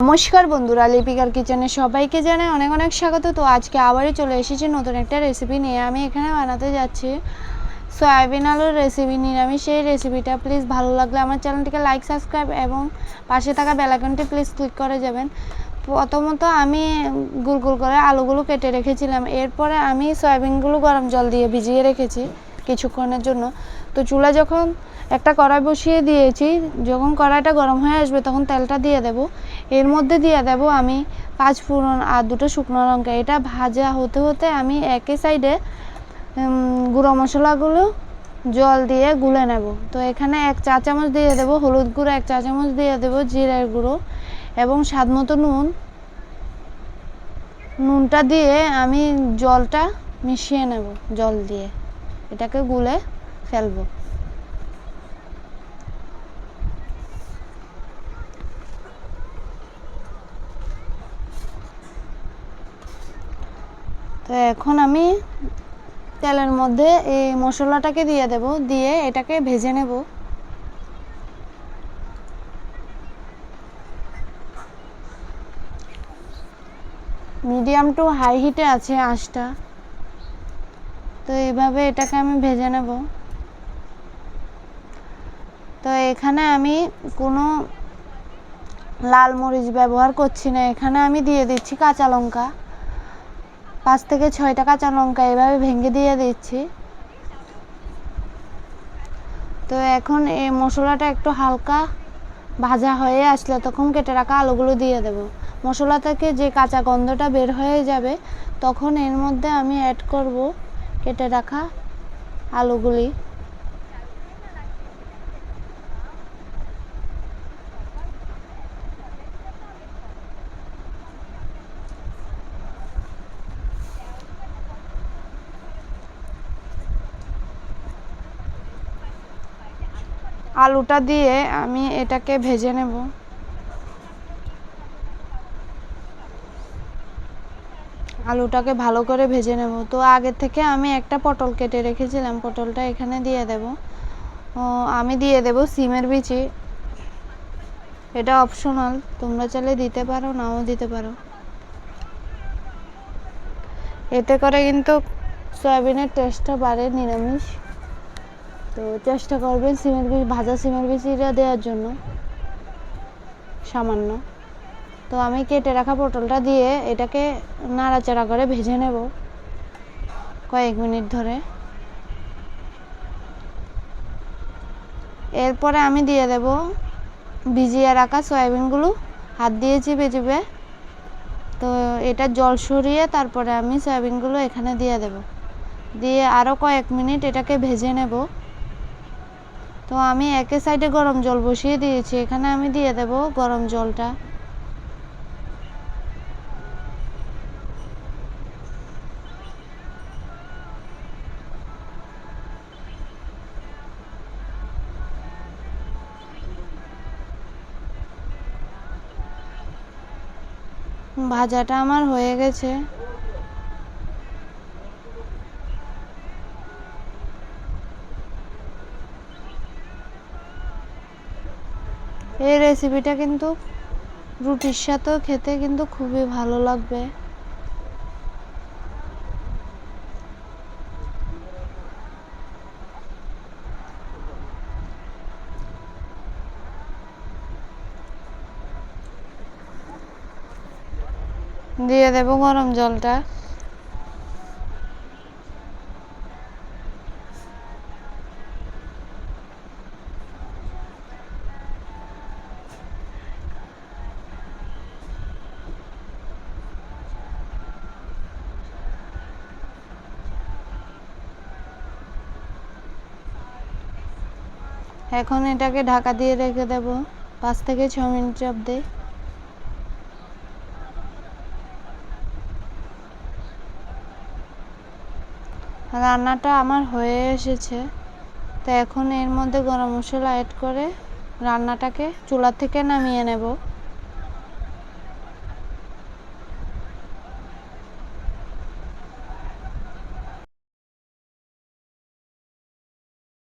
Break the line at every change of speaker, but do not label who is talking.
নমস্কার বন্ধুরা, লিপিকার কিচেনে সবাইকে জানাই অনেক অনেক স্বাগত। তো আজকে আবারই চলে এসেছি নতুন একটা রেসিপি নিয়ে। আমি এখানে বানাতে যাচ্ছি সয়াবিন আলুর রেসিপি নিরামিষ সেই রেসিপিটা প্লিজ ভালো লাগলে আমার চ্যানেলটিকে লাইক সাবস্ক্রাইব এবং পাশে থাকা বেলাইকনটি প্লিজ ক্লিক করে যাবেন। প্রথমত আমি গুল গুল করে আলুগুলো কেটে রেখেছিলাম। এরপরে আমি সয়াবিনগুলো গরম জল দিয়ে ভিজিয়ে রেখেছি কিছুক্ষণের জন্য। তো চুলা যখন একটা কড়াই বসিয়ে দিয়েছি, যখন কড়াইটা গরম হয়ে আসবে তখন তেলটা দিয়ে দেব। এর মধ্যে দিয়ে দেব আমি পাঁচ ফোড়ন আর দুটো শুকনো লঙ্কা। এটা ভাজা হতে হতে আমি একই সাইডে গুঁড়ো মশলাগুলো জল দিয়ে গুলে নেব। তো এখানে এক চা চামচ দিয়ে দেব হলুদ গুঁড়ো, এক চা চামচ দিয়ে দেব জিরের গুঁড়ো এবং স্বাদ মতো নুন। নুনটা দিয়ে আমি জলটা মিশিয়ে নেব, জল দিয়ে। এটাকে গুলে ফেলব। তো এখন আমি তেলের মধ্যে এই মশলাটাকে দিয়ে দেব, দিয়ে এটাকে ভেজে নেব। মিডিয়াম টু হাই হিটে আছে আঁচটা। তো এইভাবে এটাকে আমি ভেজে নেব। তো এখানে আমি কোনো লাল মরিচ ব্যবহার করছি না। এখানে আমি দিয়ে দিচ্ছি কাঁচা লঙ্কা। পাঁচ থেকে ছয়টা কাঁচা লঙ্কা এভাবে ভেঙে দিয়ে দিচ্ছি। তো এখন এই মশলাটা একটু হালকা ভাজা হয়ে আসলে তখন কেটে রাখা আলুগুলো দিয়ে দেব। মশলা থেকে যে কাঁচা গন্ধটা বের হয়ে যাবে, তখন এর মধ্যে আমি অ্যাড করব কেটে রাখা আলুগুলি। আলুটা দিয়ে আমি এটাকে ভেজে নেব। আলুটাকে ভালো করে ভেজে নেব। তো আগে থেকে আমি একটা পটল কেটে রেখেছিলাম, পটলটা এখানে দিয়ে দেব। আমি দিয়ে দেব সিমের বিচি। এটা অপশনাল, তোমরা চাইলে দিতে পারো, নাও দিতে পারো। এতে করে কিন্তু সয়াবিনের টেস্টটা বাড়ে, নিরামিষ। তো চেষ্টা করবেন সিমের বীজ, ভাজা সিমের বীজটা দেওয়ার জন্য, সামান্য। তো আমি কেটে রাখা পটলটা দিয়ে এটাকে নাড়াচাড়া করে ভেজে নেব কয়েক মিনিট ধরে। এরপরে আমি দিয়ে দেব ভিজিয়ে রাখা সয়াবিনগুলো। হাত দিয়ে চিপে চিপে। তো এটা জল সরিয়ে তারপরে আমি সয়াবিনগুলো এখানে দিয়ে দেব। দিয়ে আরও কয়েক মিনিট এটাকে ভেজে নেব। তো আমি একে সাইডে গরম জল বসিয়ে দিয়েছি, এখানে আমি দিয়ে দেব গরম জলটা। ভাজাটা আমার হয়ে গেছে। এই রেসিপিটা কিন্তু রুটির সাথেও খেতে কিন্তু খুবই ভালো লাগবে। দিয়ে দেব গরম জলটা। এখন এটাকে ঢাকা দিয়ে রেখে দেব। পাঁচ থেকে ছ মিনিট অব্দি রান্নাটা আমার হয়ে এসেছে। তো এখন এর মধ্যে গরম মশলা অ্যাড করে রান্নাটাকে চুলা থেকে নামিয়ে নেব।